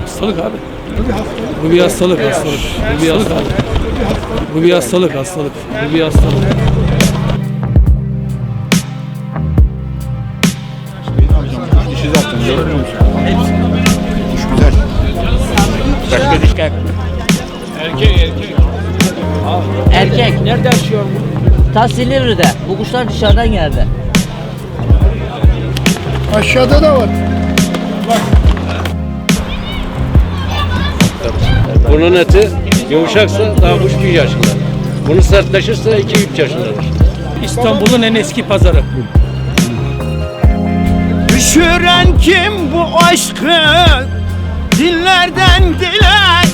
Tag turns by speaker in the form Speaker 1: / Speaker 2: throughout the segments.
Speaker 1: Hastalık abi. Bu bir hastalık, hastalık. Bu bir hastalık. Bu bir hastalık, hastalık. Bu bir hastalık.
Speaker 2: Dişi zaten görmüyor musun? Kuş güzel.
Speaker 3: Başka dişler.
Speaker 4: Erkek. Nerede yaşıyor bu? Ta Silivri'de. Bu kuşlar dışarıdan geldi.
Speaker 2: Aşağıda da var.
Speaker 5: Bunun eti yumuşaksa daha kuş bir yaşında. Bunu sertleşirse 2-3 yaşındadır.
Speaker 1: İstanbul'un en eski pazarı.
Speaker 6: Düşüren kim bu aşkı Dillerden dile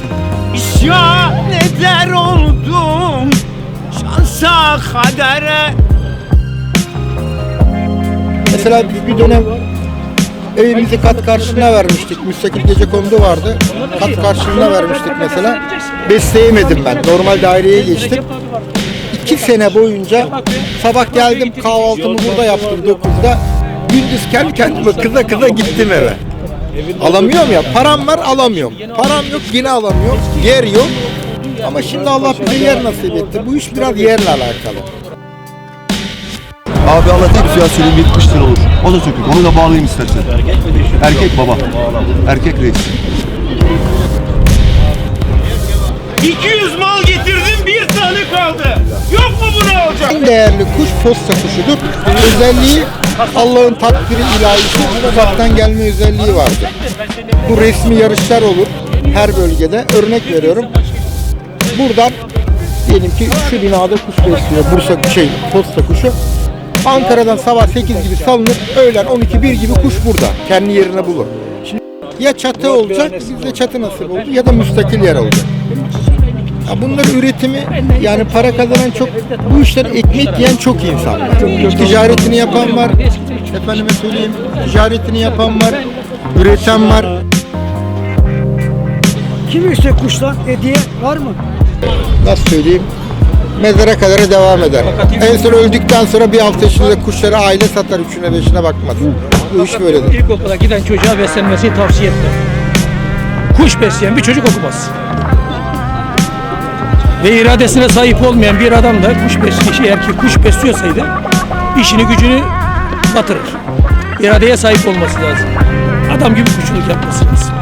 Speaker 6: İsyan eder oldum Şansa kadere
Speaker 2: Mesela bir- dönem evimizi kat karşılığına vermiştik. Müstakil gece kondu vardı. Kat karşılığına vermiştik mesela. Besleyemedim ben. Normal daireye geçtim. İki sene boyunca sabah geldim kahvaltımı burada yaptım 9'da. Gündüz kendi kendime kıza kıza gittim eve. Alamıyorum ya. Param var alamıyorum. Param yok yine alamıyorum. Yer yok. Ama şimdi Allah bize yer nasip etti. Bu iş biraz yerle alakalı.
Speaker 7: Abi anlatayım fiyat söyleyeyim 70 lira olur. O da sökük. Onu da bağlayayım istersen. Erkek baba. Erkek reis.
Speaker 6: 200 mal getirdim bir tane kaldı Yok mu bunu alacak?
Speaker 2: En değerli kuş posta kuşudur. Özelliği Allah'ın takdiri ilahisi uzaktan gelme özelliği vardır. Bu resmi yarışlar olur her bölgede. Örnek veriyorum. Buradan diyelim ki şu binada kuş besliyor. Bursa şey posta kuşu. Ankara'dan sabah 8 gibi salınır. Öğlen 12 1 gibi kuş burada. Kendi yerini bulur. Ya çatı olacak, bizde çatı nasip oldu ya da müstakil yer olacak. Ya bunların üretimi yani para kazanan çok bu işten ekmek yiyen çok insan var. Ticaretini yapan var. Efendime söyleyeyim ticaretini yapan var. Üreten var.
Speaker 8: Kim işte kuşlar hediye var mı?
Speaker 2: Nasıl söyleyeyim? Mezara kadar devam eder. En son öldükten sonra bir hafta içinde kuşları aile satar üçüne beşine bakmaz. Bu iş böyledir.
Speaker 1: İlkokula giden çocuğa beslenmesini tavsiye etmem. Kuş besleyen bir çocuk okumaz. Ve iradesine sahip olmayan bir adam da kuş besliyor, eğer ki kuş besliyorsaydı işini gücünü batırır. İradeye sahip olması lazım. Adam gibi kuşçuluk yapması lazım.